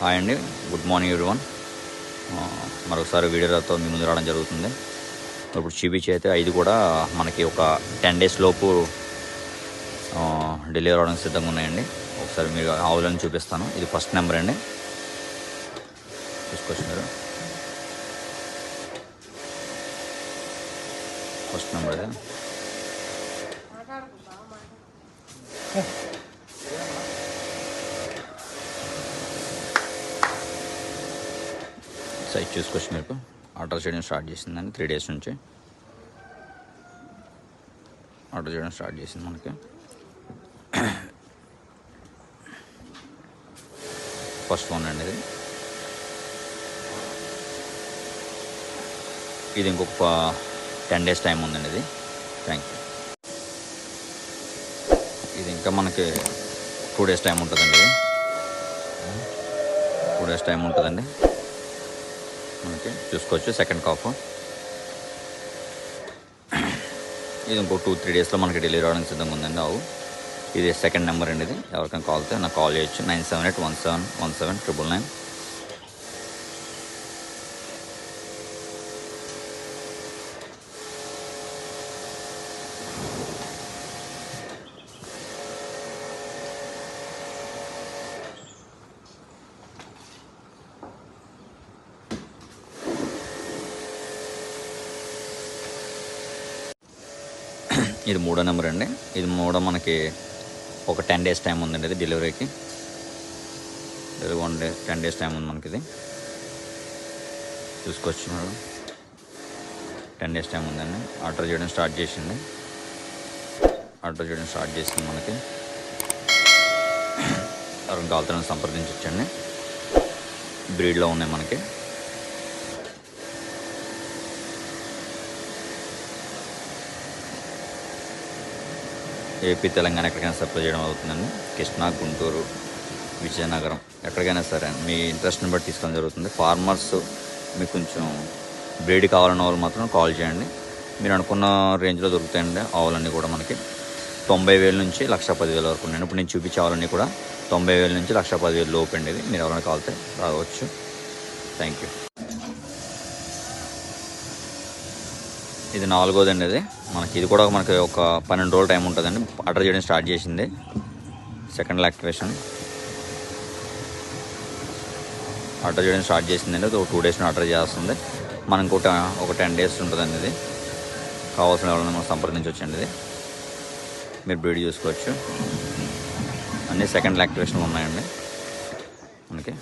Hi అండి. Good morning everyone. మరొకసారి వీడియోలతో మీ ముందు రావడం జరుగుతుంది. ఇప్పుడు చూపించి అయితే ఐదు కూడా మనకి ఒక టెన్ డేస్ లోపు డెలివరీ అవడానికి సిద్ధంగా ఉన్నాయండి. ఒకసారి మీరు ఆవులను చూపిస్తాను. ఇది ఫస్ట్ నెంబర్ అండి. చూసుకోవచ్చు మీరు ఫస్ట్ నెంబర్ సైజ్ చూసుకొచ్చి మీకు ఆర్డర్ చేయడం స్టార్ట్ చేసిందండి త్రీ డేస్ నుంచి. ఆర్డర్ చేయడం స్టార్ట్ చేసింది మనకి. ఫస్ట్ వన్ అండి ఇది. ఇది ఇంకొక టెన్ డేస్ టైం ఉందండి ఇది. థ్యాంక్ యూ ఇది ఇంకా మనకి టూ డేస్ టైం ఉంటుందండి ఇది. టూ డేస్ టైం ఉంటుందండి. మనకి చూసుకోవచ్చు. సెకండ్ కాఫ్ ఇది ఇంకో టూ త్రీ డేస్లో మనకి డెలివరీ రావడానికి సిద్ధంగా ఉందండి ఆవు. ఇది సెకండ్ నెంబర్ అండి ఇది. ఎవరికైనా కాల్ అయితే నాకు కాల్ చేయొచ్చు. Nine seven eight one seven one seven triple nine ఇది మూడో నెంబర్ అండి. ఇది మూడో మనకి ఒక టెన్ డేస్ టైం ఉందండి ఇది డెలివరీకి. One day ten days time ఉంది మనకి ఇది చూసుకోవచ్చు మేడం టెన్ డేస్ టైం ఉందండి. ఆర్డర్ చేయడం స్టార్ట్ చేసింది. ఆర్డర్ చేయడం స్టార్ట్ చేసింది మనకి. ఎవరైనా కావాలని సంప్రదించవచ్చండి బ్రీడ్లో ఉన్నాయి మనకి. ఏపీ తెలంగాణ ఎక్కడికైనా సప్లై చేయడం అవుతుందండి. కృష్ణా గుంటూరు విజయనగరం ఎక్కడికైనా సరే మీ ఇంట్రెస్ట్ని బట్టి తీసుకోవడం జరుగుతుంది. ఫార్మర్స్ మీకు కొంచెం బ్రీడ్ కావాలన్న వాళ్ళు మాత్రం కాల్ చేయండి. మీరు అనుకున్న రేంజ్లో దొరుకుతాయండి. ఆవులన్నీ కూడా మనకి తొంభై వేల నుంచి లక్ష పదివేల వరకు ఉన్నాయండి ఇప్పుడు నేను చూపించే ఆవులన్నీ కూడా తొంభై వేల నుంచి లక్ష పదివేలు లోపు అండి. ఇది మీరు ఎవరైనా కావాలితే రావచ్చు. Thank you. ఇది నాలుగోదండి అది. మనకి ఇది కూడా మనకి ఒక పన్నెండు రోజులు టైం ఉంటుందండి. ఆర్డర్ చేయడం స్టార్ట్ చేసింది. Second activation. ఆర్డర్ చేయడం స్టార్ట్ చేసిందండి. ఒక టూ డేస్ని ఆర్డర్ చేస్తుంది. మనం ఇంకొక ఒక టెన్ డేస్ ఉంటుందండి ఇది. కావాల్సిన వాళ్ళని మనం సంప్రదించవచ్చండి ఇది. మీరు బ్రీడ్ చూసుకోవచ్చు. అన్నీ సెకండ్ యాక్టివేషన్లు ఉన్నాయండి. మనకి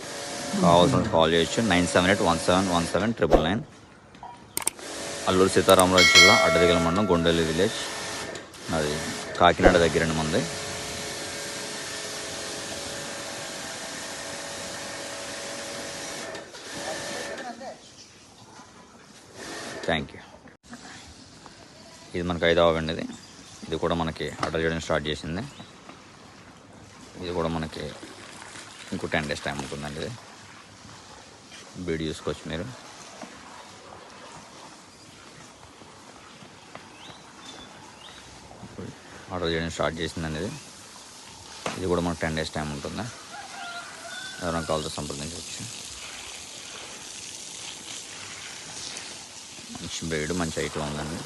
కావాల్సిన కాల్ చేయొచ్చు. Nine seven eight one seven one seven triple nine. Alluri Sitaramaraju జిల్లా అడ్డదిగల మండలం గొండెల్లి విలేజ్. అది కాకినాడ దగ్గర మంది. థ్యాంక్ యూ ఇది మనకి ఐదవ అండి ఇది ఇది కూడా మనకి ఆర్డర్ చేయడం స్టార్ట్ చేసింది. ఇది కూడా మనకి ఇంకో టెన్ డేస్ టైం ఉంటుందండి ఇది. బీడ్ చూసుకోవచ్చు మీరు. ఆర్డర్ చేయడం స్టార్ట్ చేసింది ఇది ఇది కూడా మనకు టెన్ డేస్ టైం ఉంటుందా? ఎవరైనా కాల్తో సంప్రదించవచ్చు మంచి బ్రేడ్ మంచి ఐటమ్ ఉందండి.